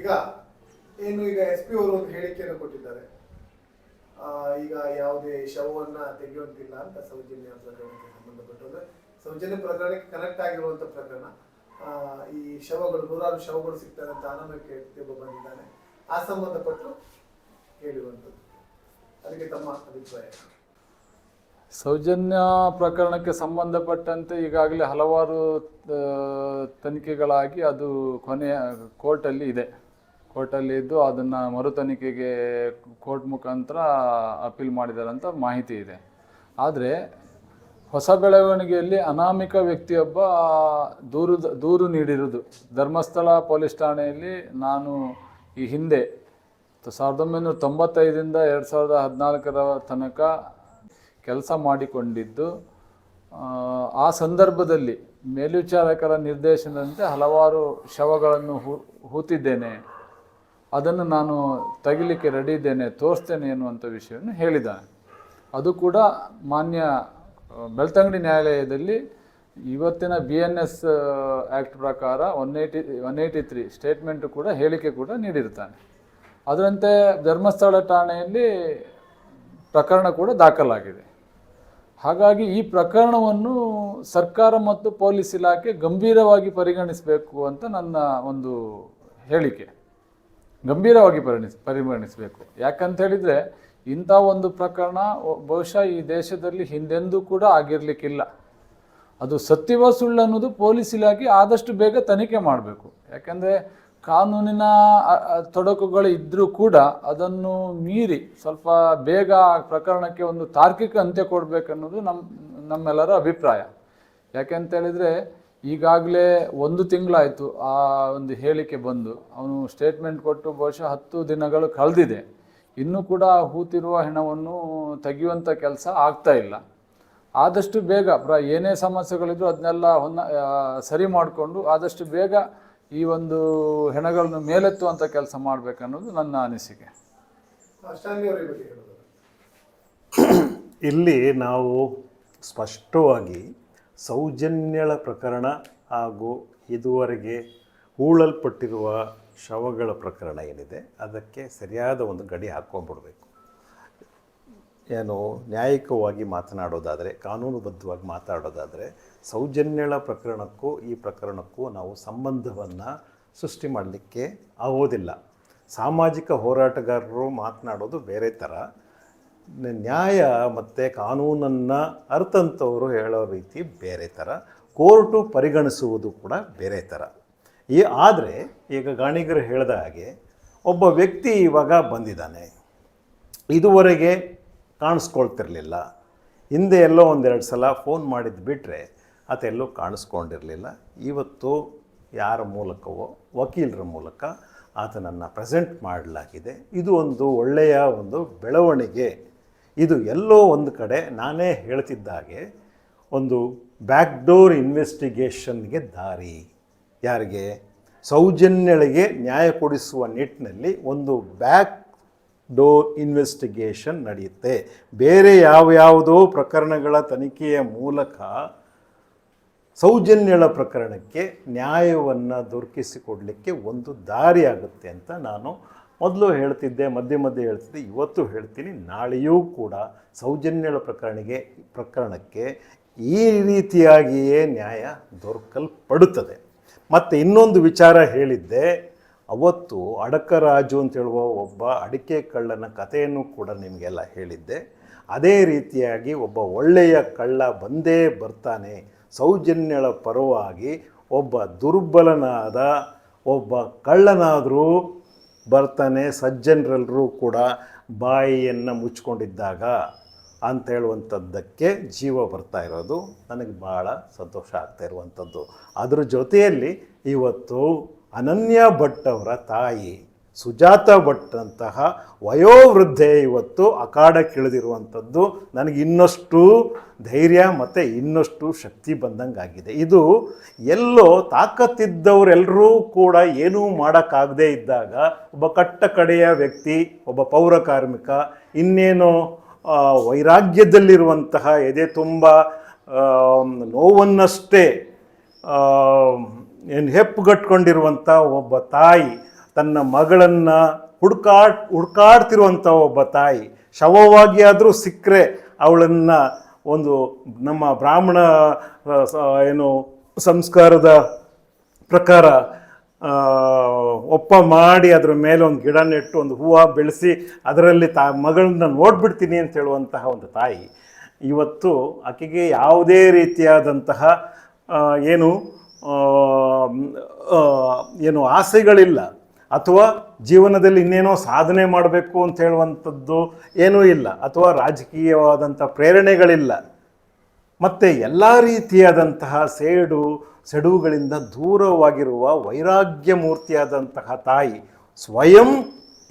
ಈಗ ಏನು ಈಗ ಎಸ್ ಪಿ ಅವರು ಒಂದು ಹೇಳಿಕೆಯನ್ನು ಕೊಟ್ಟಿದ್ದಾರೆ. ಈಗ ಯಾವುದೇ ಶವವನ್ನ ತೆಗೆಯುವಂತಿಲ್ಲ ಅಂತ ಸೌಜನ್ಯ ಪ್ರಕರಣಕ್ಕೆ ಸಂಬಂಧಪಟ್ಟಂದ್ರೆ ಸೌಜನ್ಯ ಪ್ರಕರಣಕ್ಕೆ ಕನೆಕ್ಟ್ ಆಗಿರುವಂತ ಪ್ರಕರಣ. ಈ ಶವಗಳು, ನೂರಾರು ಶವಗಳು ಸಿಗ್ತಾರೆ ಅಂತ ಅನಾಮಕ್ಕೆ ಬಂದಿದ್ದಾನೆ. ಆ ಸಂಬಂಧಪಟ್ಟು ಹೇಳಿರುವಂಥದ್ದು ಅದಕ್ಕೆ ತಮ್ಮ ಅಭಿಪ್ರಾಯ. ಸೌಜನ್ಯ ಪ್ರಕರಣಕ್ಕೆ ಸಂಬಂಧಪಟ್ಟಂತೆ ಈಗಾಗಲೇ ಹಲವಾರು ತನಿಖೆಗಳಾಗಿ ಅದು ಕೊನೆಯ ಕೋರ್ಟಲ್ಲಿ ಇದೆ. ಕೋರ್ಟಲ್ಲಿ ಇದ್ದು ಅದನ್ನು ಮರು ತನಿಖೆಗೆ ಕೋರ್ಟ್ ಮುಖಾಂತರ ಅಪೀಲ್ ಮಾಡಿದ್ದಾರೆ ಅಂತ ಮಾಹಿತಿ ಇದೆ. ಆದರೆ ಹೊಸ ಬೆಳವಣಿಗೆಯಲ್ಲಿ ಅನಾಮಿಕ ವ್ಯಕ್ತಿಯೊಬ್ಬ ದೂರು ದೂರು ನೀಡಿರುವುದು. ಧರ್ಮಸ್ಥಳ ಪೊಲೀಸ್ ಠಾಣೆಯಲ್ಲಿ ನಾನು ಈ ಹಿಂದೆ ಸಾವಿರದ ಒಂಬೈನೂರ ತೊಂಬತ್ತೈದರಿಂದ ಎರಡು ಸಾವಿರದ ಹದಿನಾಲ್ಕರ ತನಕ ಕೆಲಸ ಮಾಡಿಕೊಂಡಿದ್ದು ಆ ಸಂದರ್ಭದಲ್ಲಿ ಮೇಲ್ವಿಚಾರಕರ ನಿರ್ದೇಶನದಂತೆ ಹಲವಾರು ಶವಗಳನ್ನು ಹೂ, ಹೂತಿದ್ದೇನೆ. ಅದನ್ನು ನಾನು ತೆಗಿಲಿಕ್ಕೆ ರೆಡಿ ಇದ್ದೇನೆ, ತೋರಿಸ್ತೇನೆ ಎನ್ನುವಂಥ ವಿಷಯವನ್ನು ಹೇಳಿದ್ದಾನೆ. ಅದು ಕೂಡ ಮಾನ್ಯ ಬೆಳ್ತಂಗಡಿ ನ್ಯಾಯಾಲಯದಲ್ಲಿ ಇವತ್ತಿನ ಬಿ ಎನ್ ಎಸ್ ಆ್ಯಕ್ಟ್ ಪ್ರಕಾರ one eighty one eighty three statement ಕೂಡ ಹೇಳಿಕೆ ಕೂಡ ನೀಡಿರ್ತಾನೆ ಅದರಂತೆ ಧರ್ಮಸ್ಥಳ ಠಾಣೆಯಲ್ಲಿ ಪ್ರಕರಣ ಕೂಡ ದಾಖಲಾಗಿದೆ. ಹಾಗಾಗಿ ಈ ಪ್ರಕರಣವನ್ನು ಸರ್ಕಾರ ಮತ್ತು ಪೊಲೀಸ್ ಇಲಾಖೆ ಗಂಭೀರವಾಗಿ ಪರಿಗಣಿಸಬೇಕು ಅಂತ ನನ್ನ ಒಂದು ಹೇಳಿಕೆ. ಗಂಭೀರವಾಗಿ ಪರಿಣಿಸ್ ಪರಿಗಣಿಸಬೇಕು. ಯಾಕಂತ ಹೇಳಿದರೆ ಇಂಥ ಒಂದು ಪ್ರಕರಣ ಬಹುಶಃ ಈ ದೇಶದಲ್ಲಿ ಹಿಂದೆಂದೂ ಕೂಡ ಆಗಿರಲಿಕ್ಕಿಲ್ಲ. ಅದು ಸತ್ಯವ ಸುಳ್ಳು ಅನ್ನೋದು ಪೊಲೀಸ್ ಇಲಾಖೆ ಆದಷ್ಟು ಬೇಗ ತನಿಖೆ ಮಾಡಬೇಕು. ಯಾಕೆಂದರೆ ಕಾನೂನಿನ ತೊಡಕುಗಳು ಇದ್ದರೂ ಕೂಡ ಅದನ್ನು ಮೀರಿ ಸ್ವಲ್ಪ ಬೇಗ ಪ್ರಕರಣಕ್ಕೆ ಒಂದು ತಾರ್ಕಿಕ ಅಂತ್ಯ ಕೊಡಬೇಕನ್ನೋದು ನಮ್ಮ ನಮ್ಮೆಲ್ಲರ ಅಭಿಪ್ರಾಯ. ಯಾಕೆಂತ ಹೇಳಿದರೆ ಈಗಾಗಲೇ ಒಂದು ತಿಂಗಳಾಯಿತು ಆ ಒಂದು ಹೇಳಿಕೆ ಬಂದು. ಅವನು ಸ್ಟೇಟ್ಮೆಂಟ್ ಕೊಟ್ಟು ಬಹುಶಃ ಹತ್ತು ದಿನಗಳು ಕಳೆದಿದೆ. ಇನ್ನೂ ಕೂಡ ಹೂತಿರುವ ಹೆಣವನ್ನು ತೆಗೆಯುವಂಥ ಕೆಲಸ ಆಗ್ತಾ ಇಲ್ಲ. ಆದಷ್ಟು ಬೇಗ ಪ್ರ ಏನೇ ಸಮಸ್ಯೆಗಳಿದ್ರು ಅದನ್ನೆಲ್ಲ ಹೊನ್ನ ಸರಿ ಮಾಡಿಕೊಂಡು ಆದಷ್ಟು ಬೇಗ ಈ ಒಂದು ಹೆಣಗಳನ್ನು ಮೇಲೆತ್ತುವಂಥ ಕೆಲಸ ಮಾಡಬೇಕನ್ನೋದು ನನ್ನ ಅನಿಸಿಕೆ. ಇಲ್ಲಿ ನಾವು ಸ್ಪಷ್ಟವಾಗಿ ಸೌಜನ್ಯಳ ಪ್ರಕರಣ ಹಾಗೂ ಇದುವರೆಗೆ ಹೂಳಲ್ಪಟ್ಟಿರುವ ಶವಗಳ ಪ್ರಕರಣ ಏನಿದೆ, ಅದಕ್ಕೆ ಸರಿಯಾದ ಒಂದು ಗಡಿ ಹಾಕ್ಕೊಂಡ್ಬಿಡ್ಬೇಕು ಏನು, ನ್ಯಾಯಿಕವಾಗಿ ಮಾತನಾಡೋದಾದರೆ, ಕಾನೂನುಬದ್ಧವಾಗಿ ಮಾತಾಡೋದಾದರೆ, ಸೌಜನ್ಯಳ ಪ್ರಕರಣಕ್ಕೂ ಈ ಪ್ರಕರಣಕ್ಕೂ ನಾವು ಸಂಬಂಧವನ್ನು ಸೃಷ್ಟಿ ಮಾಡಲಿಕ್ಕೆ ಆಗೋದಿಲ್ಲ. ಸಾಮಾಜಿಕ ಹೋರಾಟಗಾರರು ಮಾತನಾಡೋದು ಬೇರೆ ಥರ. ನ್ಯಾಯ ಮತ್ತು ಕಾನೂನನ್ನು ಅರ್ಥಂಥವರು ಹೇಳೋ ರೀತಿ ಬೇರೆ ಥರ ಕೋರ್ಟು ಪರಿಗಣಿಸುವುದು ಕೂಡ ಬೇರೆ ಥರ ಈ ಆದರೆ ಈಗ ಗಾಣಿಗರು ಹೇಳಿದ ಹಾಗೆ ಒಬ್ಬ ವ್ಯಕ್ತಿ ಇವಾಗ ಬಂದಿದ್ದಾನೆ. ಇದುವರೆಗೆ ಕಾಣಿಸ್ಕೊಳ್ತಿರಲಿಲ್ಲ. ಹಿಂದೆ ಎಲ್ಲೋ ಒಂದೆರಡು ಸಲ ಫೋನ್ ಮಾಡಿದ್ದು ಬಿಟ್ಟರೆ ಎಲ್ಲೂ ಕಾಣಿಸ್ಕೊಂಡಿರಲಿಲ್ಲ. ಇವತ್ತು ಯಾರ ಮೂಲಕವೋ ವಕೀಲರ ಮೂಲಕ ಆತನನ್ನು ಪ್ರೆಸೆಂಟ್ ಮಾಡಲಾಗಿದೆ. ಇದು ಒಂದು ಒಳ್ಳೆಯ ಒಂದು ಬೆಳವಣಿಗೆ. ಇದು ಎಲ್ಲೋ ಒಂದು ಕಡೆ ನಾನೇ ಹೇಳ್ತಿದ್ದಾಗೆ ಒಂದು ಬ್ಯಾಕ್ಡೋರ್ ಇನ್ವೆಸ್ಟಿಗೇಷನ್ಗೆ ದಾರಿ. ಯಾರಿಗೆ? ಸೌಜನ್ಯಳಿಗೆ ನ್ಯಾಯ ಕೊಡಿಸುವ ನಿಟ್ಟಿನಲ್ಲಿ ಒಂದು ಬ್ಯಾಕ್ ಡೋರ್ ಇನ್ವೆಸ್ಟಿಗೇಷನ್ ನಡೆಯುತ್ತೆ. ಬೇರೆ ಯಾವ ಯಾವುದೋ ಪ್ರಕರಣಗಳ ತನಿಖೆಯ ಮೂಲಕ ಸೌಜನ್ಯಳ ಪ್ರಕರಣಕ್ಕೆ ನ್ಯಾಯವನ್ನು ದೊರಕಿಸಿಕೊಡಲಿಕ್ಕೆ ಒಂದು ದಾರಿ ಆಗುತ್ತೆ ಅಂತ ನಾನು ಮೊದಲು ಹೇಳ್ತಿದ್ದೆ, ಮಧ್ಯೆ ಮಧ್ಯೆ ಹೇಳ್ತಿದ್ದೆ, ಇವತ್ತು ಹೇಳ್ತೀನಿ. ನಾಳೆಯೂ ಕೂಡ ಸೌಜನ್ಯಳ ಪ್ರಕರಣಕ್ಕೆ ಪ್ರಕರಣಕ್ಕೆ ಈ ರೀತಿಯಾಗಿಯೇ ನ್ಯಾಯ ದೊರಕಲ್ಪಡುತ್ತದೆ. ಮತ್ತು ಇನ್ನೊಂದು ವಿಚಾರ ಹೇಳಿದ್ದೆ. ಅವತ್ತು ಅಡಕರಾಜು ಅಂತ ಹೇಳುವ ಒಬ್ಬ ಅಡಿಕೆ ಕಳ್ಳನ ಕಥೆಯನ್ನು ಕೂಡ ನಿಮಗೆಲ್ಲ ಹೇಳಿದ್ದೆ. ಅದೇ ರೀತಿಯಾಗಿ ಒಬ್ಬ ಒಳ್ಳೆಯ ಕಳ್ಳ ಬಂದೇ ಬರ್ತಾನೆ. ಸೌಜನ್ಯಳ ಪರವಾಗಿ ಒಬ್ಬ ದುರ್ಬಲನಾದ ಒಬ್ಬ ಕಳ್ಳನಾದರೂ ಬರ್ತಾನೆ ಸಜ್ಜನರೆಲ್ಲರೂ ಕೂಡ ಬಾಯಿಯನ್ನು ಮುಚ್ಕೊಂಡಿದ್ದಾಗ ಅಂತ ಹೇಳುವಂಥದ್ದಕ್ಕೆ ಜೀವ ಬರ್ತಾ ಇರೋದು. ನನಗೆ ಭಾಳ ಸಂತೋಷ ಆಗ್ತಾ ಇರುವಂಥದ್ದು. ಅದರ ಜೊತೆಯಲ್ಲಿ ಇವತ್ತು ಅನನ್ಯ ಭಟ್ ಅವರ ತಾಯಿ ಸುಜಾತ ಭಟ್ ಅಂತಹ ವಯೋವೃದ್ಧೆ ಇವತ್ತು ಅಖಾಡಕ್ಕಿಳಿದಿರುವಂಥದ್ದು ನನಗೆ ಇನ್ನಷ್ಟು ಧೈರ್ಯ ಮತ್ತು ಇನ್ನಷ್ಟು ಶಕ್ತಿ ಬಂದಂಗಾಗಿದೆ. ಇದು ಎಲ್ಲೋ ತಾಕತ್ತಿದ್ದವರೆಲ್ಲರೂ ಕೂಡ ಏನೂ ಮಾಡೋಕ್ಕಾಗದೇ ಇದ್ದಾಗ ಒಬ್ಬ ಕಟ್ಟ ಕಡೆಯ ವ್ಯಕ್ತಿ, ಒಬ್ಬ ಪೌರ ಕಾರ್ಮಿಕ, ಇನ್ನೇನೋ ವೈರಾಗ್ಯದಲ್ಲಿರುವಂತಹ ಎದೆ ತುಂಬ ನೋವನ್ನಷ್ಟೇ ಏನು ಹೆಪ್ಪುಗಟ್ಕೊಂಡಿರುವಂಥ ಒಬ್ಬ ತಾಯಿ ತನ್ನ ಮಗಳನ್ನು ಹುಡ್ಕಾಡ್ ಹುಡ್ಕಾಡ್ತಿರುವಂಥ ಒಬ್ಬ ತಾಯಿ. ಶವವಾಗಿ ಆದರೂ ಸಿಕ್ಕರೆ ಅವಳನ್ನು ಒಂದು ನಮ್ಮ ಬ್ರಾಹ್ಮಣ ಏನು ಸಂಸ್ಕಾರದ ಪ್ರಕಾರ ಒಪ್ಪ ಮಾಡಿ ಅದರ ಮೇಲೆ ಒಂದು ಗಿಡ ನೆಟ್ಟು ಒಂದು ಹೂವು ಬೆಳೆಸಿ ಅದರಲ್ಲಿ ತಾ, ಮಗಳನ್ನ ನೋಡ್ಬಿಡ್ತೀನಿ ಅಂತ ಹೇಳುವಂತಹ ಒಂದು ತಾಯಿ. ಇವತ್ತು ಆಕೆಗೆ ಯಾವುದೇ ರೀತಿಯಾದಂತಹ ಏನು ಏನು ಆಸೆಗಳಿಲ್ಲ. ಅಥವಾ ಜೀವನದಲ್ಲಿ ಇನ್ನೇನೋ ಸಾಧನೆ ಮಾಡಬೇಕು ಅಂತ ಹೇಳುವಂಥದ್ದು ಏನೂ ಇಲ್ಲ, ಅಥವಾ ರಾಜಕೀಯವಾದಂಥ ಪ್ರೇರಣೆಗಳಿಲ್ಲ. ಮತ್ತು ಎಲ್ಲ ರೀತಿಯಾದಂತಹ ಸೇಡು ಸೆಡುಗಳಿಂದ ದೂರವಾಗಿರುವ ವೈರಾಗ್ಯ ಮೂರ್ತಿಯಾದಂತಹ ತಾಯಿ ಸ್ವಯಂ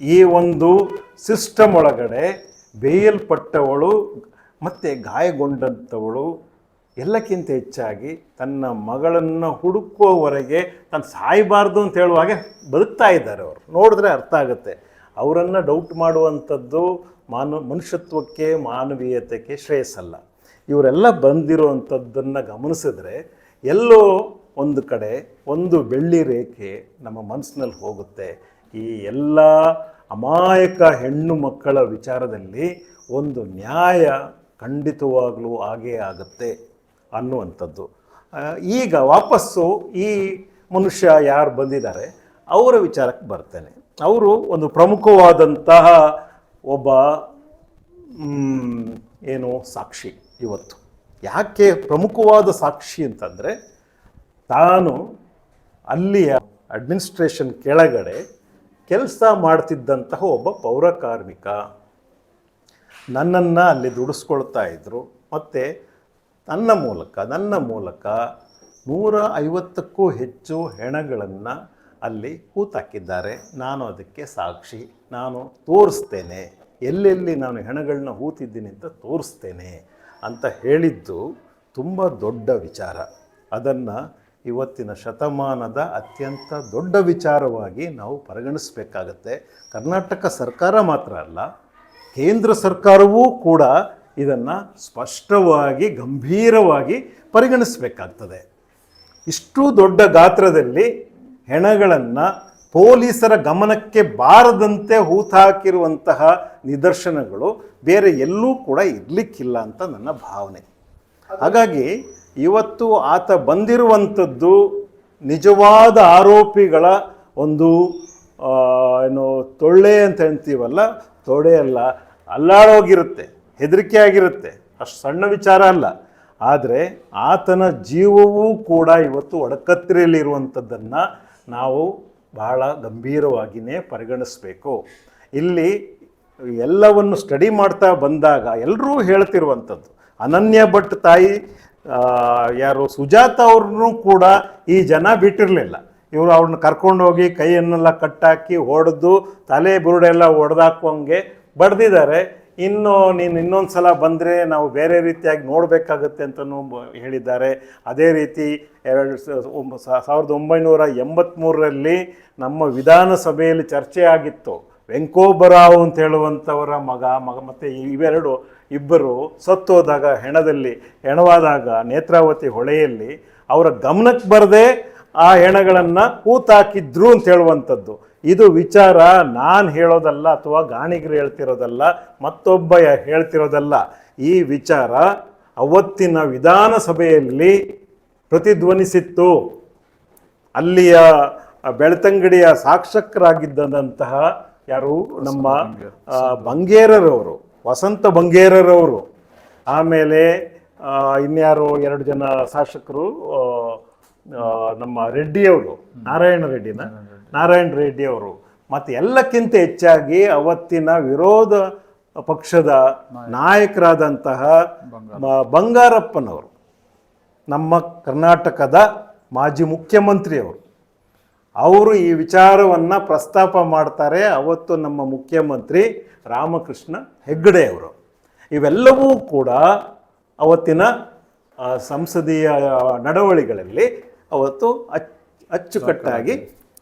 ಈ ಒಂದು ಸಿಸ್ಟಮ್ ಒಳಗಡೆ ಬೇಯಲ್ಪಟ್ಟವಳು, ಮತ್ತು ಗಾಯಗೊಂಡಂಥವಳು ಎಲ್ಲಕ್ಕಿಂತ ಹೆಚ್ಚಾಗಿ ತನ್ನ ಮಗಳನ್ನು ಹುಡುಕುವವರೆಗೆ ತಾನು ಸಾಯಬಾರ್ದು ಅಂತ ಹೇಳುವಾಗೆ ಬದುಕ್ತಾ ಇದ್ದಾರೆ ಅವರು. ನೋಡಿದ್ರೆ ಅರ್ಥ ಆಗುತ್ತೆ. ಅವರನ್ನು ಡೌಟ್ ಮಾಡುವಂಥದ್ದು ಮಾನವ, ಮನುಷ್ಯತ್ವಕ್ಕೆ, ಮಾನವೀಯತೆಗೆ ಶ್ರೇಯಸ್ಸಲ್ಲ. ಇವರೆಲ್ಲ ಬಂದಿರುವಂಥದ್ದನ್ನು ಗಮನಿಸಿದ್ರೆ ಎಲ್ಲೋ ಒಂದು ಕಡೆ ಒಂದು ಬೆಳ್ಳಿ ರೇಖೆ ನಮ್ಮ ಮನಸ್ಸಿನಲ್ಲಿ ಹೋಗುತ್ತೆ. ಈ ಎಲ್ಲ ಅಮಾಯಕ ಹೆಣ್ಣು ಮಕ್ಕಳ ವಿಚಾರದಲ್ಲಿ ಒಂದು ನ್ಯಾಯ ಖಂಡಿತವಾಗಲೂ ಆಗೇ ಆಗುತ್ತೆ. ಅನ್ನುವಂಥದ್ದು. ಈಗ ವಾಪಸ್ಸು ಈ ಮನುಷ್ಯ ಯಾರು ಬಂದಿದ್ದಾರೆ, ಅವರ ವಿಚಾರಕ್ಕೆ ಬರ್ತೇನೆ. ಅವರು ಒಂದು ಪ್ರಮುಖವಾದಂತಹ ಒಬ್ಬ ಏನು ಸಾಕ್ಷಿ ಇವತ್ತು. ಯಾಕೆ ಪ್ರಮುಖವಾದ ಸಾಕ್ಷಿ ಅಂತಂದರೆ, ತಾನು ಅಲ್ಲಿಯ ಅಡ್ಮಿನಿಸ್ಟ್ರೇಷನ್ ಕೆಳಗಡೆ ಕೆಲಸ ಮಾಡ್ತಿದ್ದಂತಹ ಒಬ್ಬ ಪೌರ ಕಾರ್ಮಿಕ ನನ್ನನ್ನು ಅಲ್ಲಿ ದುಡಿಸ್ಕೊಳ್ತಾ ಇದ್ದರು ಮತ್ತು ನನ್ನ ಮೂಲಕ ನನ್ನ ಮೂಲಕ ನೂರ ಐವತ್ತಕ್ಕೂ ಹೆಚ್ಚು ಹೆಣಗಳನ್ನು ಅಲ್ಲಿ ಹೂತಾಕಿದ್ದಾರೆ. ನಾನು ಅದಕ್ಕೆ ಸಾಕ್ಷಿ, ನಾನು ತೋರಿಸ್ತೇನೆ. ಎಲ್ಲೆಲ್ಲಿ ನಾನು ಹೆಣಗಳನ್ನ ಹೂತಿದ್ದೀನಿ ಅಂತ ತೋರಿಸ್ತೇನೆ ಅಂತ ಹೇಳಿದ್ದು ತುಂಬ ದೊಡ್ಡ ವಿಚಾರ. ಅದನ್ನು ಇವತ್ತಿನ ಶತಮಾನದ ಅತ್ಯಂತ ದೊಡ್ಡ ವಿಚಾರವಾಗಿ ನಾವು ಪರಿಗಣಿಸಬೇಕಾಗತ್ತೆ. ಕರ್ನಾಟಕ ಸರ್ಕಾರ ಮಾತ್ರ ಅಲ್ಲ, ಕೇಂದ್ರ ಸರ್ಕಾರವೂ ಕೂಡ ಇದನ್ನು ಸ್ಪಷ್ಟವಾಗಿ, ಗಂಭೀರವಾಗಿ ಪರಿಗಣಿಸಬೇಕಾಗ್ತದೆ. ಇಷ್ಟು ದೊಡ್ಡ ಗಾತ್ರದಲ್ಲಿ ಹೆಣಗಳನ್ನು ಪೊಲೀಸರ ಗಮನಕ್ಕೆ ಬಾರದಂತೆ ಹೂತಾಕಿರುವಂತಹ ನಿದರ್ಶನಗಳು ಬೇರೆ ಎಲ್ಲೂ ಕೂಡ ಇರಲಿಕ್ಕಿಲ್ಲ ಅಂತ ನನ್ನ ಭಾವನೆ. ಹಾಗಾಗಿ ಇವತ್ತು ಆತ ಬಂದಿರುವಂಥದ್ದು ನಿಜವಾದ ಆರೋಪಿಗಳ ಒಂದು ಏನು ತೊಳ್ಳೆ ಅಂತ ಹೇಳ್ತೀವಲ್ಲ, ತೊಡೆ ಅಲ್ಲ, ಅಲ್ಲಾಡೋಗಿರುತ್ತೆ. ಹೆದರಿಕೆ ಆಗಿರುತ್ತೆ. ಅಷ್ಟು ಸಣ್ಣ ವಿಚಾರ ಅಲ್ಲ. ಆದರೆ ಆತನ ಜೀವವೂ ಕೂಡ ಇವತ್ತು ಒಡಕತ್ತಿರಲಿರುವಂಥದ್ದನ್ನು ನಾವು ಬಹಳ ಗಂಭೀರವಾಗಿಯೇ ಪರಿಗಣಿಸಬೇಕು. ಇಲ್ಲಿ ಎಲ್ಲವನ್ನು ಸ್ಟಡಿ ಮಾಡ್ತಾ ಬಂದಾಗ ಎಲ್ಲರೂ ಹೇಳ್ತಿರುವಂಥದ್ದು ಅನನ್ಯ ಭಟ್ ತಾಯಿ ಯಾರು ಸುಜಾತ ಅವ್ರನ್ನೂ ಕೂಡ ಈ ಜನ ಬಿಟ್ಟಿರಲಿಲ್ಲ. ಇವರು ಅವ್ರನ್ನ ಕರ್ಕೊಂಡೋಗಿ ಕೈಯನ್ನೆಲ್ಲ ಕಟ್ಟಾಕಿ ಹೊಡೆದು ತಲೆ ಬುರುಡೆಲ್ಲ ಹೊಡೆದಾಕುವಂಗೆ ಬಡ್ದಿದ್ದಾರೆ. ಇನ್ನು ನೀನು ಇನ್ನೊಂದು ಸಲ ಬಂದರೆ ನಾವು ಬೇರೆ ರೀತಿಯಾಗಿ ನೋಡಬೇಕಾಗತ್ತೆ ಅಂತಲೂ ಹೇಳಿದ್ದಾರೆ. ಅದೇ ರೀತಿ ಎರಡು ಸಾವಿರದ ಒಂಬೈನೂರ ಎಂಬತ್ತ್ಮೂರರಲ್ಲಿ ನಮ್ಮ ವಿಧಾನಸಭೆಯಲ್ಲಿ ಚರ್ಚೆ ಆಗಿತ್ತು. ವೆಂಕೋಬರಾವ್ ಅಂತ ಹೇಳುವಂಥವರ ಮಗ ಮಗ ಮತ್ತು ಇವೆರಡು ಇಬ್ಬರು ಸತ್ತೋದಾಗ ಹೆಣದಲ್ಲಿ, ಹೆಣವಾದಾಗ ನೇತ್ರಾವತಿ ಹೊಳೆಯಲ್ಲಿ ಅವರ ಗಮನಕ್ಕೆ ಬರದೆ ಆ ಹೆಣಗಳನ್ನು ಕೂತಾಕಿದ್ರು ಅಂತ ಹೇಳುವಂಥದ್ದು. ಇದು ವಿಚಾರ ನಾನು ಹೇಳೋದಲ್ಲ ಅಥವಾ ಗಾಣಿಗರು ಹೇಳ್ತಿರೋದಲ್ಲ ಮತ್ತೊಬ್ಬ ಹೇಳ್ತಿರೋದಲ್ಲ. ಈ ವಿಚಾರ ಅವತ್ತಿನ ವಿಧಾನಸಭೆಯಲ್ಲಿ ಪ್ರತಿಧ್ವನಿಸಿತ್ತು. ಅಲ್ಲಿಯ ಬೆಳ್ತಂಗಡಿಯ ಸಾಕ್ಷಕರಾಗಿದ್ದಂತಹ ಯಾರು? ನಮ್ಮ ಬಂಗೇರರವರು ವಸಂತ ಬಂಗೇರರವರು. ಆಮೇಲೆ ಇನ್ಯಾರು ಎರಡು ಜನ ಶಾಸಕರು ನಮ್ಮ ರೆಡ್ಡಿಯವರು ನಾರಾಯಣ ರೆಡ್ಡಿನ. ನಾರಾಯಣ ರೆಡ್ಡಿ ಅವರು. ಮತ್ತು ಎಲ್ಲಕ್ಕಿಂತ ಹೆಚ್ಚಾಗಿ ಅವತ್ತಿನ ವಿರೋಧ ಪಕ್ಷದ ನಾಯಕರಾದಂತಹ ಬಂಗಾರಪ್ಪನವರು ನಮ್ಮ ಕರ್ನಾಟಕದ ಮಾಜಿ ಮುಖ್ಯಮಂತ್ರಿಯವರು. ಅವರು ಈ ವಿಚಾರವನ್ನು ಪ್ರಸ್ತಾಪ ಮಾಡ್ತಾರೆ ಅವತ್ತು ನಮ್ಮ ಮುಖ್ಯಮಂತ್ರಿ ರಾಮಕೃಷ್ಣ ಹೆಗ್ಗಡೆ ಅವರು. ಇವೆಲ್ಲವೂ ಕೂಡ ಅವತ್ತಿನ ಸಂಸದೀಯ ನಡವಳಿಗಳಲ್ಲಿ ಅವತ್ತು ಅಚ್ ಅಚ್ಚುಕಟ್ಟಾಗಿ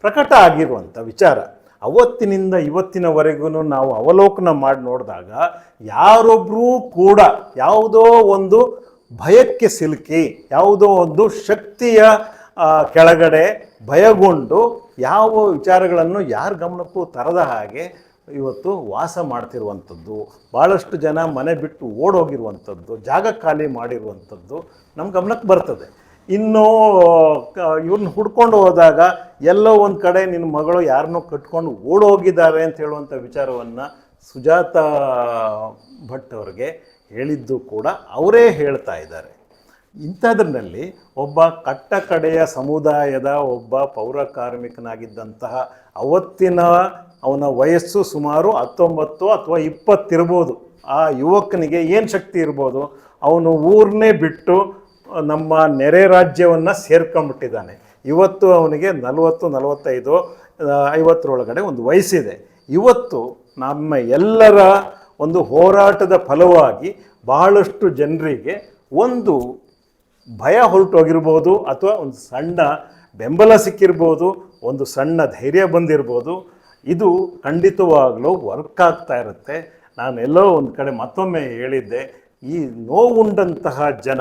ಪ್ರಕಟ ಆಗಿರುವಂಥ ವಿಚಾರ. ಅವತ್ತಿನಿಂದ ಇವತ್ತಿನವರೆಗೂ ನಾವು ಅವಲೋಕನ ಮಾಡಿ ನೋಡಿದಾಗ ಯಾರೊಬ್ಬರೂ ಕೂಡ ಯಾವುದೋ ಒಂದು ಭಯಕ್ಕೆ ಸಿಲುಕಿ, ಯಾವುದೋ ಒಂದು ಶಕ್ತಿಯ ಕೆಳಗಡೆ ಭಯಗೊಂಡು ಯಾವ ವಿಚಾರಗಳನ್ನು ಯಾರ ಗಮನಕ್ಕೂ ತರದ ಹಾಗೆ ಇವತ್ತು ವಾಸ ಮಾಡ್ತಿರುವಂಥದ್ದು ಭಾಳಷ್ಟು ಜನ ಮನೆ ಬಿಟ್ಟು ಓಡೋಗಿರುವಂಥದ್ದು, ಜಾಗ ಖಾಲಿ ಮಾಡಿರುವಂಥದ್ದು ನಮ್ಮ ಗಮನಕ್ಕೆ ಬರ್ತದೆ. ಇನ್ನು ಇವ್ರನ್ನ ಹುಡ್ಕೊಂಡು ಹೋದಾಗ ಎಲ್ಲೋ ಒಂದು ಕಡೆ ನಿನ್ನ ಮಗಳು ಯಾರನ್ನೋ ಕಟ್ಕೊಂಡು ಓಡೋಗಿದ್ದಾರೆ ಅಂತ ಹೇಳುವಂಥ ವಿಚಾರವನ್ನು ಸುಜಾತ ಭಟ್ ಅವ್ರಿಗೆ ಹೇಳಿದ್ದು ಕೂಡ ಅವರೇ ಹೇಳ್ತಾ ಇದ್ದಾರೆ. ಇಂಥದ್ರಲ್ಲಿ ಒಬ್ಬ ಕಟ್ಟ ಕಡೆಯ ಸಮುದಾಯದ ಒಬ್ಬ ಪೌರ ಕಾರ್ಮಿಕನಾಗಿದ್ದಂತಹ ಅವತ್ತಿನ ಅವನ ವಯಸ್ಸು ಸುಮಾರು ಹತ್ತೊಂಬತ್ತು ಅಥವಾ ಇಪ್ಪತ್ತಿರ್ಬೋದು. ಆ ಯುವಕನಿಗೆ ಏನು ಶಕ್ತಿ ಇರ್ಬೋದು? ಅವನು ಊರನ್ನೇ ಬಿಟ್ಟು ನಮ್ಮ ನೆರೆ ರಾಜ್ಯವನ್ನು ಸೇರ್ಕೊಂಡ್ಬಿಟ್ಟಿದ್ದಾನೆ. ಇವತ್ತು ಅವನಿಗೆ ನಲವತ್ತು, ನಲವತ್ತೈದು ಐವತ್ತರೊಳಗಡೆ ಒಂದು ವಯಸ್ಸಿದೆ. ಇವತ್ತು ನಮ್ಮ ಎಲ್ಲರ ಒಂದು ಹೋರಾಟದ ಫಲವಾಗಿ ಬಹಳಷ್ಟು ಜನರಿಗೆ ಒಂದು ಭಯ ಹೊರಟೋಗಿರ್ಬೋದು ಅಥವಾ ಒಂದು ಸಣ್ಣ ಬೆಂಬಲ ಸಿಕ್ಕಿರ್ಬೋದು, ಒಂದು ಸಣ್ಣ ಧೈರ್ಯ ಬಂದಿರ್ಬೋದು. ಇದು ಖಂಡಿತವಾಗಲೂ ವರ್ಕ್ ಆಗ್ತಾ ಇರುತ್ತೆ. ನಾನೆಲ್ಲೋ ಒಂದು ಕಡೆ ಮತ್ತೊಮ್ಮೆ ಹೇಳಿದ್ದೆ, ಈ ನೋವುಂಡಂತಹ ಜನ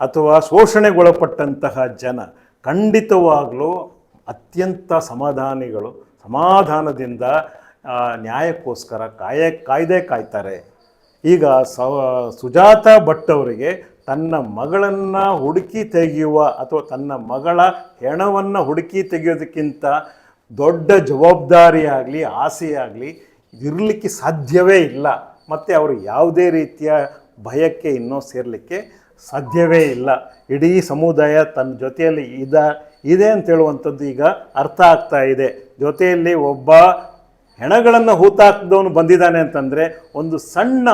ಅಥವಾ ಶೋಷಣೆಗೊಳಪಟ್ಟಂತಹ ಜನ ಖಂಡಿತವಾಗಲೂ ಅತ್ಯಂತ ಸಮಾಧಾನಿಗಳು, ಸಮಾಧಾನದಿಂದ ನ್ಯಾಯಕ್ಕೋಸ್ಕರ ಕಾಯ, ಕಾಯ್ದೆ ಕಾಯ್ತಾರೆ. ಈಗ ಸುಜಾತ ಭಟ್ ಅವರಿಗೆ ತನ್ನ ಮಗಳನ್ನು ಹುಡುಕಿ ತೆಗೆಯುವ ಅಥವಾ ತನ್ನ ಮಗಳ ಹೆಣವನ್ನು ಹುಡುಕಿ ತೆಗೆಯೋದಕ್ಕಿಂತ ದೊಡ್ಡ ಜವಾಬ್ದಾರಿಯಾಗಲಿ, ಆಸೆಯಾಗಲಿ ಇರಲಿಕ್ಕೆ ಸಾಧ್ಯವೇ ಇಲ್ಲ. ಮತ್ತು ಅವರು ಯಾವುದೇ ರೀತಿಯ ಭಯಕ್ಕೆ ಇನ್ನೂ ಸೇರಲಿಕ್ಕೆ ಸಾಧ್ಯವೇ ಇಲ್ಲ. ಇಡೀ ಸಮುದಾಯ ತನ್ನ ಜೊತೆಯಲ್ಲಿ ಇದ, ಇದೆ ಅಂತ ಹೇಳುವಂಥದ್ದು ಈಗ ಅರ್ಥ ಆಗ್ತಾ ಇದೆ. ಜೊತೆಯಲ್ಲಿ ಒಬ್ಬ ಹೆಣಗಳನ್ನು ಹೂತಾಕ್ದವನು ಬಂದಿದ್ದಾನೆ ಅಂತಂದರೆ ಒಂದು ಸಣ್ಣ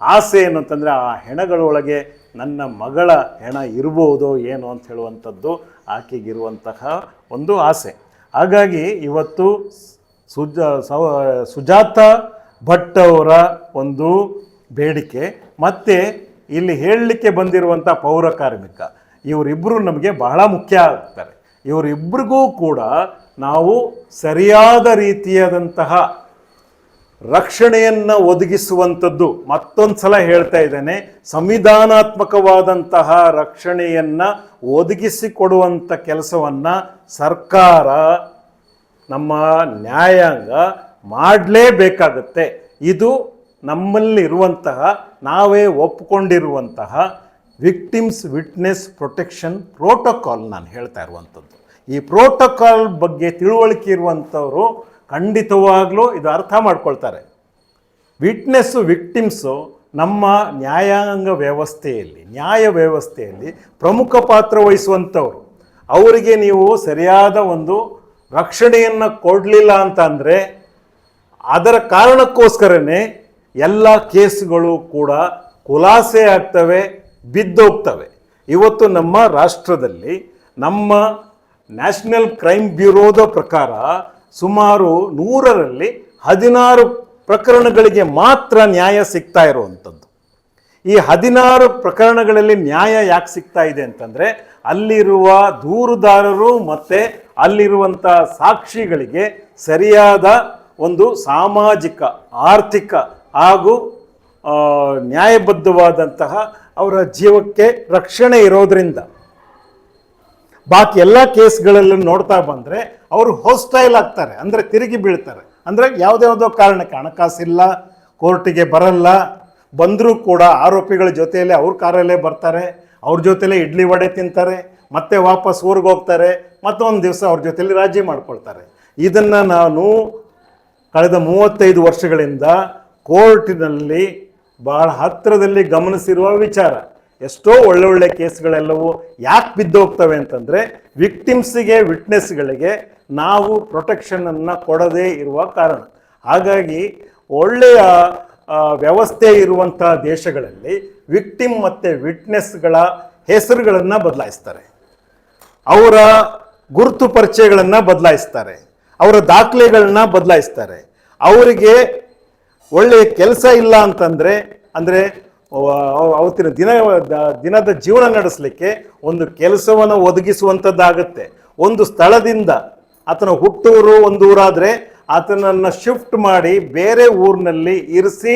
ಆಸೆ ಏನು ಅಂತಂದರೆ ಆ ಹೆಣಗಳೊಳಗೆ ನನ್ನ ಮಗಳ ಹೆಣ ಇರ್ಬೋದು ಏನು ಅಂತ ಹೇಳುವಂಥದ್ದು ಆಕೆಗಿರುವಂತಹ ಒಂದು ಆಸೆ. ಹಾಗಾಗಿ ಇವತ್ತು ಸುಜ, ಸವ, ಸುಜಾತ ಭಟ್ ಅವರ ಒಂದು ಬೇಡಿಕೆ. ಮತ್ತು ಇಲ್ಲಿ ಹೇಳಲಿಕ್ಕೆ ಬಂದಿರುವಂಥ ಪೌರ ಕಾರ್ಮಿಕ ಇವರಿಬ್ಬರು ನಮಗೆ ಬಹಳ ಮುಖ್ಯ ಆಗ್ತಾರೆ. ಇವರಿಬ್ಬರಿಗೂ ಕೂಡ ನಾವು ಸರಿಯಾದ ರೀತಿಯಾದಂತಹ ರಕ್ಷಣೆಯನ್ನು ಒದಗಿಸುವಂಥದ್ದು ಮತ್ತೊಂದು ಸಲ ಹೇಳ್ತಾ ಇದ್ದೇನೆ, ಸಂವಿಧಾನಾತ್ಮಕವಾದಂತಹ ರಕ್ಷಣೆಯನ್ನು ಒದಗಿಸಿಕೊಡುವಂಥ ಕೆಲಸವನ್ನು ಸರ್ಕಾರ ನಮ್ಮ ನ್ಯಾಯಾಂಗ ಮಾಡಲೇಬೇಕಾಗತ್ತೆ. ಇದು ನಮ್ಮಲ್ಲಿರುವಂತಹ, ನಾವೇ ಒಪ್ಕೊಂಡಿರುವಂತಹ ವಿಕ್ಟಿಮ್ಸ್ ವಿಟ್ನೆಸ್ ಪ್ರೊಟೆಕ್ಷನ್ ಪ್ರೋಟೋಕಾಲ್ ನಾನು ಹೇಳ್ತಾ ಇರುವಂಥದ್ದು. ಈ ಪ್ರೋಟೋಕಾಲ್ ಬಗ್ಗೆ ತಿಳುವಳಿಕೆ ಇರುವಂಥವರು ಖಂಡಿತವಾಗಲೂ ಇದು ಅರ್ಥ ಮಾಡ್ಕೊಳ್ತಾರೆ. ವಿಟ್ನೆಸ್ಸು, ವಿಕ್ಟಿಮ್ಸು ನಮ್ಮ ನ್ಯಾಯಾಂಗ ವ್ಯವಸ್ಥೆಯಲ್ಲಿ, ನ್ಯಾಯ ವ್ಯವಸ್ಥೆಯಲ್ಲಿ ಪ್ರಮುಖ ಪಾತ್ರ ವಹಿಸುವಂಥವ್ರು. ಅವರಿಗೆ ನೀವು ಸರಿಯಾದ ಒಂದು ರಕ್ಷಣೆಯನ್ನು ಕೊಡಲಿಲ್ಲ ಅಂತ ಅಂದರೆ ಅದರ ಕಾರಣಕ್ಕೋಸ್ಕರನೇ ಎಲ್ಲ ಕೇಸ್ಗಳು ಕೂಡ ಖುಲಾಸೆ ಆಗ್ತವೆ, ಬಿದ್ದೋಗ್ತವೆ. ಇವತ್ತು ನಮ್ಮ ರಾಷ್ಟ್ರದಲ್ಲಿ ನಮ್ಮ ನ್ಯಾಷನಲ್ ಕ್ರೈಮ್ ಬ್ಯೂರೋದ ಪ್ರಕಾರ ಸುಮಾರು ನೂರರಲ್ಲಿ ಹದಿನಾರು ಪ್ರಕರಣಗಳಿಗೆ ಮಾತ್ರ ನ್ಯಾಯ ಸಿಗ್ತಾ ಇರುವಂಥದ್ದು. ಈ ಹದಿನಾರು ಪ್ರಕರಣಗಳಲ್ಲಿ ನ್ಯಾಯ ಯಾಕೆ ಸಿಗ್ತಾ ಇದೆ ಅಂತಂದರೆ ಅಲ್ಲಿರುವ ದೂರುದಾರರು ಮತ್ತು ಅಲ್ಲಿರುವಂಥ ಸಾಕ್ಷಿಗಳಿಗೆ ಸರಿಯಾದ ಒಂದು ಸಾಮಾಜಿಕ, ಆರ್ಥಿಕ ಹಾಗೂ ನ್ಯಾಯಬದ್ಧವಾದಂತಹ ಅವರ ಜೀವಕ್ಕೆ ರಕ್ಷಣೆ ಇರೋದರಿಂದ. ಬಾಕಿ ಎಲ್ಲ ಕೇಸ್ಗಳಲ್ಲೂ ನೋಡ್ತಾ ಬಂದರೆ ಅವರು ಹೋಸ್ಟೈಲ್ ಆಗ್ತಾರೆ, ಅಂದರೆ ತಿರುಗಿ ಬೀಳ್ತಾರೆ. ಅಂದರೆ ಯಾವುದ್ಯಾವುದೋ ಕಾರಣಕ್ಕೆ ಹಣಕಾಸಿಲ್ಲ, ಕೋರ್ಟಿಗೆ ಬರಲ್ಲ, ಬಂದರೂ ಕೂಡ ಆರೋಪಿಗಳ ಜೊತೆಯಲ್ಲೇ ಅವ್ರ ಕಾರಲ್ಲೇ ಬರ್ತಾರೆ, ಅವ್ರ ಜೊತೆಯಲ್ಲೇ ಇಡ್ಲಿ ವಡೆ ತಿಂತಾರೆ, ಮತ್ತೆ ವಾಪಸ್ ಊರಿಗೆ ಹೋಗ್ತಾರೆ, ಮತ್ತೊಂದು ದಿವಸ ಅವ್ರ ಜೊತೆಲಿ ರಾಜಿ ಮಾಡ್ಕೊಳ್ತಾರೆ. ಇದನ್ನು ನಾನು ಕಳೆದ ಮೂವತ್ತೈದು ವರ್ಷಗಳಿಂದ ಕೋರ್ಟಿನಲ್ಲಿ ಬಹಳ ಹತ್ತಿರದಲ್ಲಿ ಗಮನಿಸಿರುವ ವಿಚಾರ. ಎಷ್ಟೋ ಒಳ್ಳೊಳ್ಳೆ ಕೇಸ್ಗಳೆಲ್ಲವೂ ಯಾಕೆ ಬಿದ್ದೋಗ್ತವೆ ಅಂತಂದರೆ ವಿಕ್ಟಿಮ್ಸಿಗೆ, ವಿಟ್ನೆಸ್ಗಳಿಗೆ ನಾವು ಪ್ರೊಟೆಕ್ಷನನ್ನು ಕೊಡದೇ ಇರುವ ಕಾರಣ. ಹಾಗಾಗಿ ಒಳ್ಳೆಯ ವ್ಯವಸ್ಥೆ ಇರುವಂಥ ದೇಶಗಳಲ್ಲಿ ವಿಕ್ಟಿಮ್ ಮತ್ತು ವಿಟ್ನೆಸ್ಗಳ ಹೆಸರುಗಳನ್ನು ಬದಲಾಯಿಸ್ತಾರೆ. ಅವರ ಗುರುತು ಪರಿಚಯಗಳನ್ನು ಬದಲಾಯಿಸ್ತಾರೆ. ಅವರ ದಾಖಲೆಗಳನ್ನ ಬದಲಾಯಿಸ್ತಾರೆ. ಅವರಿಗೆ ಒಳ್ಳೆಯ ಕೆಲಸ ಇಲ್ಲ ಅಂತಂದರೆ, ಅಂದರೆ ಅವತ್ತಿನ ದಿನ ದಿನದ ಜೀವನ ನಡೆಸಲಿಕ್ಕೆ ಒಂದು ಕೆಲಸವನ್ನು ಒದಗಿಸುವಂಥದ್ದಾಗತ್ತೆ. ಒಂದು ಸ್ಥಳದಿಂದ ಆತನ ಹುಟ್ಟೂರು ಒಂದು ಊರಾದರೆ ಆತನನ್ನು ಶಿಫ್ಟ್ ಮಾಡಿ ಬೇರೆ ಊರಿನಲ್ಲಿ ಇರಿಸಿ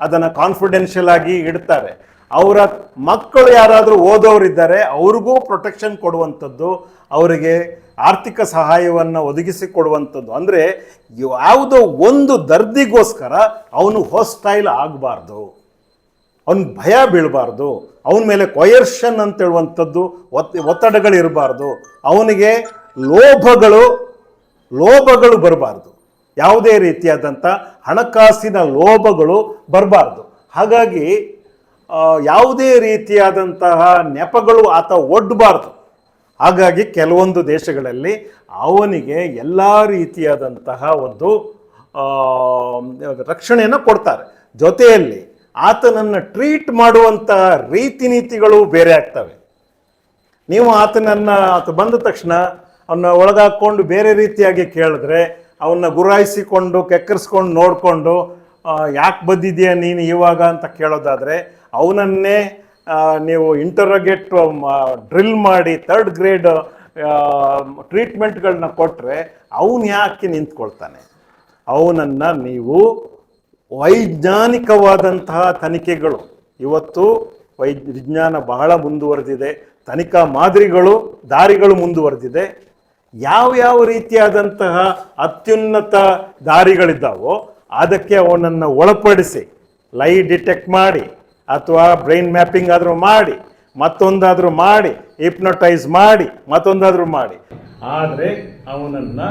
ಅದನ್ನು ಕಾನ್ಫಿಡೆನ್ಷಿಯಲ್ ಆಗಿ ಇಡ್ತಾರೆ. ಅವರ ಮಕ್ಕಳು ಯಾರಾದರೂ ಓದೋರಿದ್ದಾರೆ, ಅವ್ರಿಗೂ ಪ್ರೊಟೆಕ್ಷನ್ ಕೊಡುವಂಥದ್ದು, ಅವರಿಗೆ ಆರ್ಥಿಕ ಸಹಾಯವನ್ನು ಒದಗಿಸಿ ಕೊಡುವಂಥದ್ದು. ಅಂದರೆ ಯಾವುದೋ ಒಂದು ದರ್ದಿಗೋಸ್ಕರ ಅವನು ಹೊಸ್ಟೈಲ್ ಆಗಬಾರ್ದು. ಅವನ ಭಯ ಬೀಳಬಾರ್ದು. ಅವನ ಮೇಲೆ ಕೊಯರ್ಷನ್ ಅಂತ ಹೇಳುವಂಥದ್ದು ಒತ್ ಒತ್ತಡಗಳಿರಬಾರ್ದು ಅವನಿಗೆ ಲೋಭಗಳು ಲೋಭಗಳು ಬರಬಾರ್ದು. ಯಾವುದೇ ರೀತಿಯಾದಂಥ ಹಣಕಾಸಿನ ಲೋಭಗಳು ಬರಬಾರ್ದು. ಹಾಗಾಗಿ ಯಾವುದೇ ರೀತಿಯಾದಂತಹ ನೆಪಗಳು ಆತ ಒಡ್ಡಬಾರ್ದು ಹಾಗಾಗಿ ಕೆಲವೊಂದು ದೇಶಗಳಲ್ಲಿ ಅವನಿಗೆ ಎಲ್ಲ ರೀತಿಯಾದಂತಹ ಒಂದು ರಕ್ಷಣೆಯನ್ನು ಕೊಡ್ತಾರೆ. ಜೊತೆಯಲ್ಲಿ ಆತನನ್ನು ಟ್ರೀಟ್ ಮಾಡುವಂತಹ ರೀತಿ ನೀತಿಗಳು ಬೇರೆ ಆಗ್ತವೆ. ನೀವು ಆತನನ್ನು, ಆತ ಬಂದ ತಕ್ಷಣ ಅವನ್ನ ಒಳಗಾಕೊಂಡು ಬೇರೆ ರೀತಿಯಾಗಿ ಕೇಳಿದ್ರೆ, ಅವನ್ನ ಗುರಾಯಿಸಿಕೊಂಡು, ಕೆಕ್ಕರಿಸ್ಕೊಂಡು ನೋಡಿಕೊಂಡು ಯಾಕೆ ಬಂದಿದೆಯಾ ನೀನು ಇವಾಗ ಅಂತ ಕೇಳೋದಾದರೆ ಅವನನ್ನೇ ನೀವು ಇಂಟರೋಗೇಟ್ ಡ್ರಿಲ್ ಮಾಡಿ ಥರ್ಡ್ ಗ್ರೇಡ್ ಟ್ರೀಟ್ಮೆಂಟ್ಗಳನ್ನ ಕೊಟ್ಟರೆ ಅವನು ಯಾಕೆ ನಿಂತ್ಕೊಳ್ತಾನೆ? ಅವನನ್ನು ನೀವು ವೈಜ್ಞಾನಿಕವಾದಂತಹ ತನಿಖೆಗಳು, ಇವತ್ತು ವೈ ವಿಜ್ಞಾನ ಬಹಳ ಮುಂದುವರೆದಿದೆ, ತನಿಖಾ ಮಾದರಿಗಳು, ದಾರಿಗಳು ಮುಂದುವರೆದಿದೆ, ಯಾವ ಯಾವ ರೀತಿಯಾದಂತಹ ಅತ್ಯುನ್ನತ ದಾರಿಗಳಿದ್ದಾವೋ ಅದಕ್ಕೆ ಅವನನ್ನು ಒಳಪಡಿಸಿ ಲೈ ಡಿಟೆಕ್ಟ್ ಮಾಡಿ ಅಥವಾ ಬ್ರೈನ್ ಮ್ಯಾಪಿಂಗ್ ಆದರೂ ಮಾಡಿ, ಮತ್ತೊಂದಾದರೂ ಮಾಡಿ ಹಿಪ್ನೊಟೈಸ್ ಮಾಡಿ, ಮತ್ತೊಂದಾದರೂ ಮಾಡಿ. ಆದರೆ ಅವನನ್ನು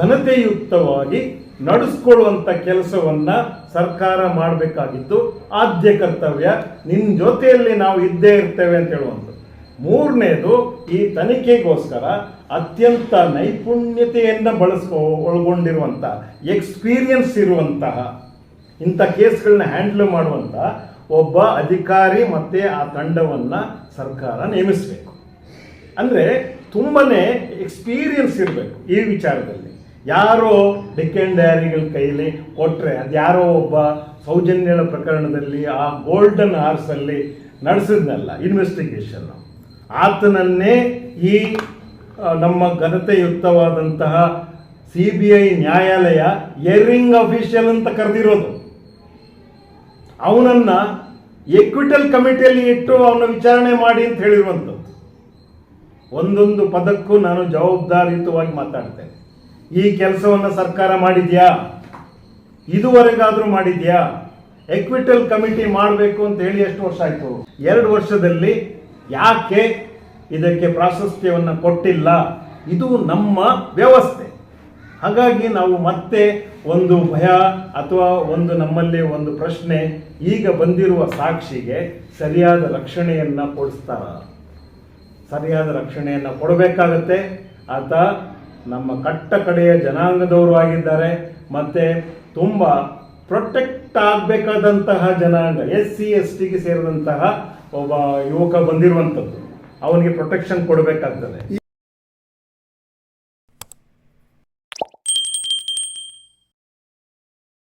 ಘನತೆಯುಕ್ತವಾಗಿ ನಡೆಸ್ಕೊಳ್ಳುವಂಥ ಕೆಲಸವನ್ನ ಸರ್ಕಾರ ಮಾಡಬೇಕಾಗಿದ್ದು ಆದ್ಯ ಕರ್ತವ್ಯ ನಿನ್ನ ಜೊತೆಯಲ್ಲಿ ನಾವು ಇದ್ದೇ ಇರ್ತೇವೆ ಅಂತ ಹೇಳುವಂಥದ್ದು. ಮೂರನೇದು, ಈ ತನಿಖೆಗೋಸ್ಕರ ಅತ್ಯಂತ ನೈಪುಣ್ಯತೆಯನ್ನು ಬಳಸ್ಕೊ ಒಳಗೊಂಡಿರುವಂಥ ಎಕ್ಸ್ಪೀರಿಯನ್ಸ್ ಇರುವಂತಹ ಇಂಥ ಕೇಸ್ಗಳನ್ನ ಹ್ಯಾಂಡಲ್ ಮಾಡುವಂಥ ಒಬ್ಬ ಅಧಿಕಾರಿ ಮತ್ತು ಆ ತಂಡವನ್ನು ಸರ್ಕಾರ ನೇಮಿಸಬೇಕು. ಅಂದರೆ ತುಂಬನೇ ಎಕ್ಸ್ಪೀರಿಯನ್ಸ್ ಇರಬೇಕು ಈ ವಿಚಾರದಲ್ಲಿ. ಯಾರೋ ಡಿಕೆಂಡ್ಯಾರಿಗಳ ಕೈಲಿ ಕೊಟ್ಟರೆ ಅದು ಯಾರೋ ಒಬ್ಬ ಸೌಜನ್ಯಗಳ ಪ್ರಕರಣದಲ್ಲಿ ಆ ಗೋಲ್ಡನ್ ಹಾರ್ಸಲ್ಲಿ ನಡೆಸಿದ್ನಲ್ಲ ಇನ್ವೆಸ್ಟಿಗೇಷನ್ ಆತನನ್ನೇ ಈ ನಮ್ಮ ಘನತೆಯುಕ್ತವಾದಂತಹ ಸಿ ಬಿ ಐ ನ್ಯಾಯಾಲಯ ಎರಿಂಗ್ ಅಫಿಷಿಯಲ್ ಅಂತ ಕರೆದಿರೋದು. ಅವನನ್ನ ಎಕ್ವಿಟಲ್ ಕಮಿಟಿಯಲ್ಲಿ ಇಟ್ಟು ಅವನ ವಿಚಾರಣೆ ಮಾಡಿ ಅಂತ ಹೇಳಿರುವಂಥದ್ದು. ಒಂದೊಂದು ಪದಕ್ಕೂ ನಾನು ಜವಾಬ್ದಾರಿಯುತವಾಗಿ ಮಾತಾಡ್ತೇನೆ. ಈ ಕೆಲಸವನ್ನು ಸರ್ಕಾರ ಮಾಡಿದ್ಯಾ? ಇದುವರೆಗಾದರೂ ಮಾಡಿದ್ಯಾ? ಎಕ್ವಿಟಲ್ ಕಮಿಟಿ ಮಾಡಬೇಕು ಅಂತ ಹೇಳಿ ಎಷ್ಟು ವರ್ಷ ಆಯಿತು? ಎರಡು ವರ್ಷದಲ್ಲಿ ಯಾಕೆ ಇದಕ್ಕೆ ಪ್ರಾಶಸ್ತ್ಯವನ್ನು ಕೊಟ್ಟಿಲ್ಲ? ಇದು ನಮ್ಮ ವ್ಯವಸ್ಥೆ. ಹಾಗಾಗಿ ನಾವು ಮತ್ತೆ ಒಂದು ಭಯ ಅಥವಾ ಒಂದು ನಮ್ಮಲ್ಲಿ ಒಂದು ಪ್ರಶ್ನೆ ಈಗ ಬಂದಿರುವ ಸಾಕ್ಷಿಗೆ ಸರಿಯಾದ ರಕ್ಷಣೆಯನ್ನು ಕೊಡಿಸ್ತಾರ. ಸರಿಯಾದ ರಕ್ಷಣೆಯನ್ನು ಕೊಡಬೇಕಾಗತ್ತೆ. ಆತ ನಮ್ಮ ಕಟ್ಟ ಕಡೆಯ ಜನಾಂಗದವರು ಆಗಿದ್ದಾರೆ. ಮತ್ತು ತುಂಬ ಪ್ರೊಟೆಕ್ಟ್ ಆಗಬೇಕಾದಂತಹ ಜನಾಂಗ, ಎಸ್ ಸಿ, ಎಸ್ ಟಿಗೆ ಸೇರಿದಂತಹ ಒಬ್ಬ ಯುವಕ ಬಂದಿರುವಂಥದ್ದು. ಅವನಿಗೆ ಪ್ರೊಟೆಕ್ಷನ್ ಕೊಡಬೇಕಾಗ್ತದೆ.